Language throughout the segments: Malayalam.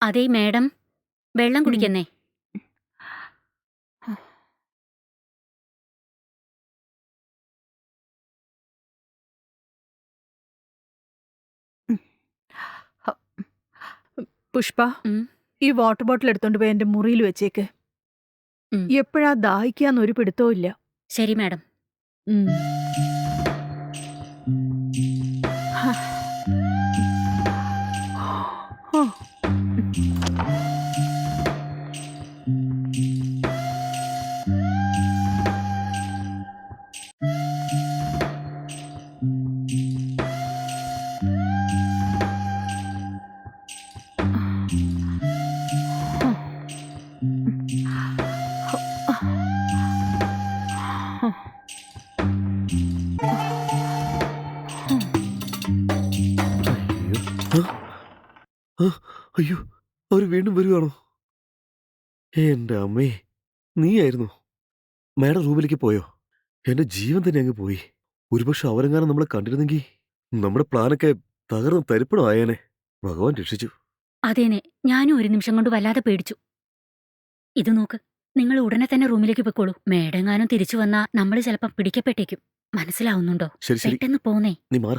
അതേ മേഡം വെള്ളം കുടിക്കുന്നേ പുഷ്പ ഉം. ഈ വാട്ടർ ബോട്ടിൽ എടുത്തോണ്ട് പോയി എന്റെ മുറിയിൽ വെച്ചേക്ക് ഉം. എപ്പോഴാ ദാഹിക്കാന്ന് ഒരു പിടുത്തവും ഇല്ല ശരി മാഡം ഉം. എന്റെ അമ്മേ നീയായിരുന്നു? മാഡം റൂമിലേക്ക് പോയോ? എന്റെ ജീവൻ തന്നെ അങ്ങ് പോയി. ഒരുപക്ഷെ അവരെങ്ങാനും നമ്മളെ കണ്ടിരുന്നെങ്കിൽ നമ്മുടെ പ്ലാനൊക്കെ തകർന്ന് തരിപ്പണമായേനെ. ഭഗവാൻ രക്ഷിച്ചു. അതേനെ ഞാനും ഒരു നിമിഷം കൊണ്ട് വല്ലാതെ പേടിച്ചു. ഇത് നോക്ക് നിങ്ങൾ ഉടനെ തന്നെ റൂമിലേക്ക് പൊയ്ക്കോളൂ. മേടങ്ങാനും തിരിച്ചു വന്നാ നമ്മൾ ചിലപ്പം പിടിക്കപ്പെട്ടേക്കും. മനസ്സിലാവുന്നുണ്ടോ? ശരി ശരി. പെട്ടെന്ന് പോന്നേ. നീ മാറ.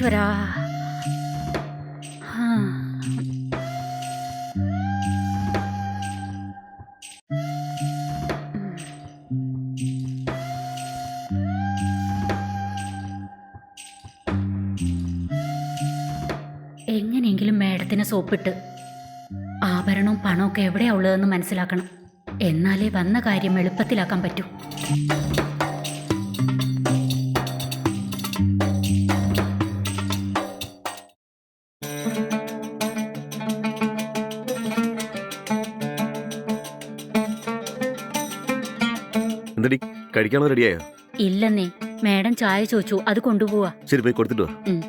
ഈശ്വരാ. എങ്ങനെയെങ്കിലും മേഡത്തിന് സോപ്പിട്ട് ആഭരണവും പണമൊക്കെ എവിടെയാ ഉള്ളതെന്ന് മനസ്സിലാക്കണം. എന്നാലേ വന്ന കാര്യം എളുപ്പത്തിലാക്കാൻ പറ്റൂ. എന്തടി കഴിക്കാനോ റെഡിയായോ ഇല്ലെന്നേ മേഡം ചായ ചോദിച്ചു അത് കൊണ്ടുപോവാ ശരി പോയി കൊടുത്തിട്ട് വാ ഉം.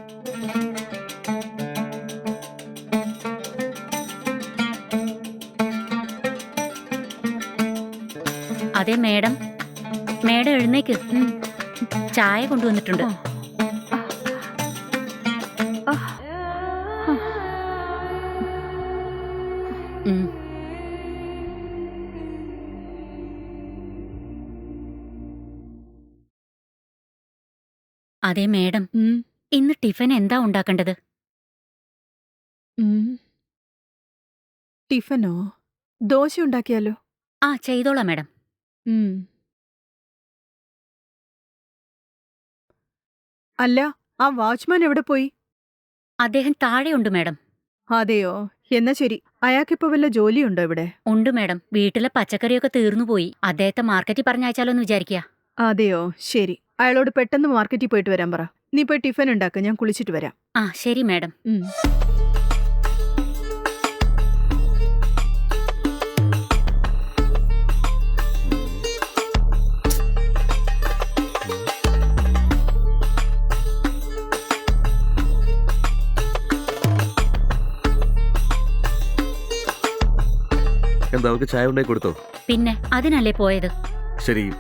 അതെ മേഡം മേഡം എഴുന്നേക്ക് ഉം. ചായ കൊണ്ടുവന്നിട്ടുണ്ട്. ഉം. അതെ മേഡം. ഇന്ന് ടിഫിൻ എന്താ ഉണ്ടാക്കേണ്ടത്. ടിഫനോ? ദോശ ഉണ്ടാക്കിയാലോ? ആ ചെയ്തോളാം മേഡം. അല്ല ആ വാച്ച്മാൻ എവിടെ പോയി? അദ്ദേഹം താഴെയുണ്ട് മേഡം. അതെയോ? എന്നാ ശരി. അയാൾക്കിപ്പോ വല്ല ജോലിയുണ്ടോ ഇവിടെ? ഉണ്ട് മേഡം. വീട്ടിലെ പച്ചക്കറിയൊക്കെ തീർന്നുപോയി. അദ്ദേഹത്തെ മാർക്കറ്റിൽ പറഞ്ഞയച്ചാലോ എന്ന് വിചാരിക്കുക അതെയോ? ശരി. അയാളോട് പെട്ടെന്ന് മാർക്കറ്റിൽ പോയിട്ട് വരാൻ പറ. നീ പോയി ടിഫിൻ ഉണ്ടാക്ക ഞാൻ കുളിച്ചിട്ട് വരാം. ആ ശരി മാഡം. ഉം. എന്താ അവൾക്ക് ചായ ഉണ്ടായി കൊടുത്തോ? പിന്നെ അതിനല്ലേ പോയത്? ശരി.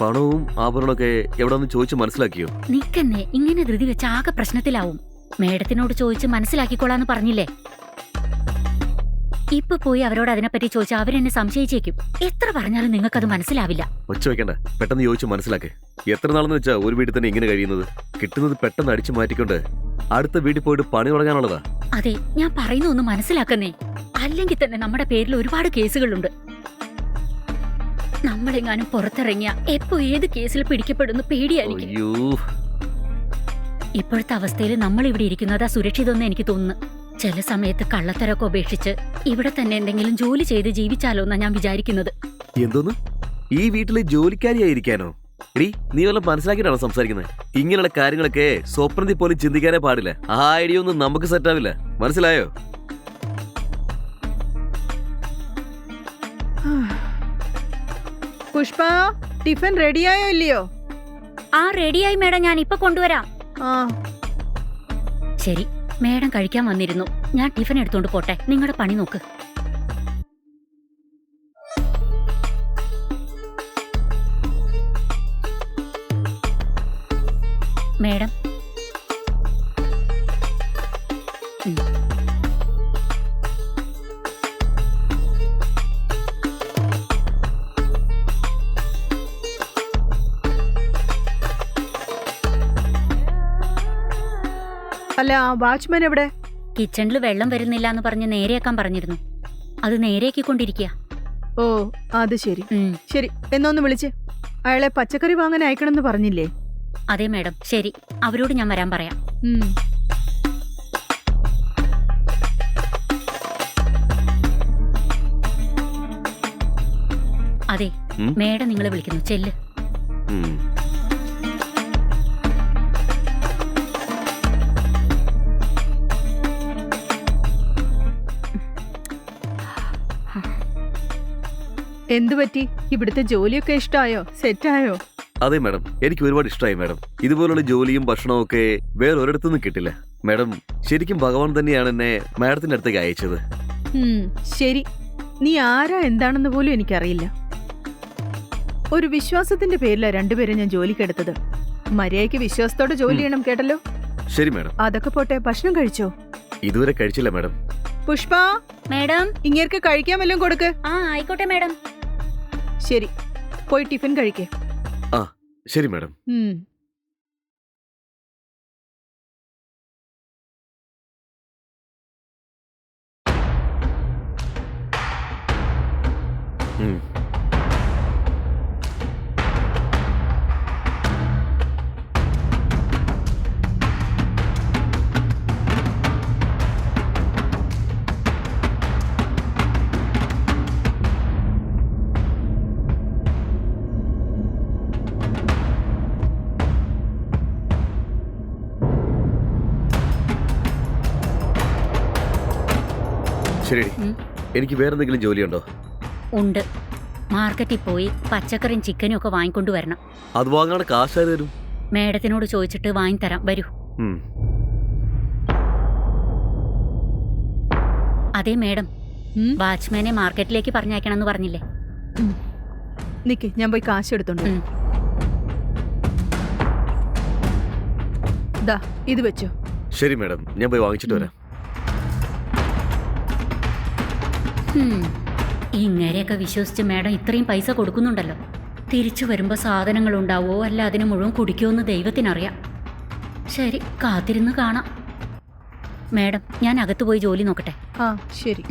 പണവും ആഭരണമൊക്കെ എവിടെന്ന് ചോദിച്ചു മനസ്സിലാക്കിയോ? നിക്കന്നെ ഇങ്ങനെ ധൃതി വെച്ച ആകെ പ്രശ്നത്തിലാവും. മേഡത്തിനോട് ചോദിച്ച് മനസ്സിലാക്കിക്കോളാന്ന് പറഞ്ഞില്ലേ? ഇപ്പൊ പോയി അവരോട് അതിനെപ്പറ്റി ചോദിച്ചാൽ അവരെന്നെ സംശയിച്ചേക്കും. എത്ര പറഞ്ഞാലും നിങ്ങൾക്കത് മനസ്സിലാവില്ല. ഒച്ച വെക്കണ്ട. പെട്ടെന്ന് ചോദിച്ചു മനസ്സിലാക്കേ. എത്ര നാളെന്ന് വെച്ചാ ഒരു വീട്ടിൽ തന്നെ ഇങ്ങനെ കഴിയുന്നത്? കിട്ടുന്നത് പെട്ടെന്ന് അടിച്ചു മാറ്റിക്കൊണ്ട് അടുത്ത വീട്ടിൽ പോയിട്ട് പണി തുടങ്ങാനുള്ളതാ. അതെ ഞാൻ പറയുന്ന ഒന്ന് മനസ്സിലാക്കുന്നേ. അല്ലെങ്കിൽ തന്നെ നമ്മുടെ പേരിൽ ഒരുപാട് കേസുകളുണ്ട്. നമ്മളെങ്ങാനും പുറത്തിറങ്ങിയ എപ്പോ ഏത് കേസിൽ പിടിക്കപ്പെടുന്നു പേടിയായിരിക്കും. അയ്യോ. ഇപ്പോഴത്തെ അവസ്ഥയിൽ നമ്മൾ ഇവിടെ ഇരിക്കുന്നതാ സുരക്ഷിതമെന്ന് എനിക്ക് തോന്നുന്നു. ചില സമയത്ത് കള്ളത്തരൊക്കെ ഉപേക്ഷിച്ച് ഇവിടെ തന്നെ എന്തെങ്കിലും ജോലി ചെയ്ത് ജീവിച്ചാലോ എന്നാ ഞാൻ വിചാരിക്കുന്നത്. എന്തോന്ന്? ഈ വീട്ടിലെ ജോലിക്കാരിയായിരിക്കാനോ? എടി നീ വല്ല മനസ്സിലാക്കിയിട്ടാണോ സംസാരിക്കുന്നത് ഇങ്ങനെയുള്ള കാര്യങ്ങളൊക്കെ സ്വപ്നത്തിൽ പോലും ചിന്തിക്കാനേ പാടില്ല. ആ ഐഡിയ ഒന്നും നമുക്ക് സെറ്റ് ആവില്ല. മനസ്സിലായോ? പുഷ്പ ടിഫിൻ റെഡിയായോ ഇല്ലയോ? ആ റെഡിയായി മേഡം. ഞാൻ ഇപ്പൊ കൊണ്ടുവരാം. ആ. ശരി. മേഡം കഴിക്കാൻ വന്നിരുന്നു. ഞാൻ ടിഫിൻ എടുത്തോണ്ട് പോട്ടെ. നിങ്ങളുടെ പണി നോക്ക്. മേഡം അല്ല വാച്ച്മാൻ എവിടെ? കിച്ചണിൽ വെള്ളം വരുന്നില്ല എന്ന് പറഞ്ഞ് നേരെയാക്കാൻ പറഞ്ഞിരുന്നു. അത് നേരെയാക്കിക്കൊണ്ടിരിക്കുക. ഓ അത് ശരി. ശരി എന്നൊന്ന് വിളിച്ച്. അയാളെ പച്ചക്കറി വാങ്ങാൻ അയക്കണമെന്ന് പറഞ്ഞില്ലേ? അതെ മേഡം. ശരി. അവരോട് ഞാൻ വരാൻ പറയാം. ഉം. അതെ ഉം? മേഡം നിങ്ങളെ വിളിക്കുന്നു. ചെല്ല്. ഉം. എന്തു പറ്റി? ഇവിടുത്തെ ജോലിയൊക്കെ ഇഷ്ടായോ? സെറ്റായോ? അതെ മാഡം. എനിക്ക് ഒരുപാട് ഇഷ്ടമായി മാഡം. ഇതുപോലുള്ള ജോലിയും ഭക്ഷണവും ഒക്കെ വേറെ ഒരിടത്തുനിന്നും കിട്ടില്ല. മാഡം ശരിക്കും ഭഗവാൻ തന്നെയാണ് എന്നെ മാഡത്തിന്റെ അടുത്തേക്ക് അയച്ചത്. ശരി. നീ ആരാ എന്താണെന്ന് പോലും എനിക്കറിയില്ല. ഒരു വിശ്വാസത്തിന്റെ പേരിലാ രണ്ടുപേരെ ഞാൻ ജോലിക്കെടുത്തത് മര്യാദയ്ക്ക് വിശ്വാസത്തോടെ ജോലി. ചെയ്യണം കേട്ടല്ലോ? ശരി മാഡം. അതൊക്കെ പോട്ടെ ഭക്ഷണം കഴിച്ചോ? ഇതുവരെ കഴിച്ചില്ല മാഡം. പുഷ്പ? മാഡം? ഇങ്ങേർക്ക് കഴിക്കാൻ വല്ലതും കൊടുക്ക്. ആ ആയിക്കോട്ടെ മേഡം. ശരി. പോയി ടിഫിൻ കഴിക്കേ. ശരി മാഡം. ഉം. ശരി. എനിക്ക് വേറെന്തെങ്കിലും ജോലിയുണ്ടോ? ഉണ്ട്. മാർക്കറ്റിൽ പോയി പച്ചക്കറിയും ചിക്കനും ഒക്കെ വാങ്ങിക്കൊണ്ടു വരണം. അത് വാങ്ങാൻ കാശായി തരും? മേഡത്തിനോട് ചോദിച്ചിട്ട് വാങ്ങിത്തരാം വരൂ. ഉം. അതെ മേഡം. വാച്ച്മാനെ മാർക്കറ്റിലേക്ക് പറഞ്ഞയക്കണമെന്ന് പറഞ്ഞില്ലേ? നിക്ക് ഞാൻ പോയി കാശ് എടുത്തോണ്ട് ദാ ഇത് വെച്ചോ. ശരി മേഡം. ഞാൻ പോയി വാങ്ങിച്ചിട്ട് വരാം. ഇങ്ങനെയൊക്കെ വിശ്വസിച്ച് മാഡം ഇത്രയും പൈസ കൊടുക്കുന്നുണ്ടല്ലോ. തിരിച്ചു വരുമ്പോൾ സാധനങ്ങൾ ഉണ്ടാവോ അല്ല അതിന് മുഴുവൻ കുടിക്കുമോ ദൈവത്തിനറിയാം. ശരി കാത്തിരുന്ന് കാണാം. മാഡം ഞാൻ അകത്ത് പോയി ജോലി നോക്കട്ടെ. ആ ശരി.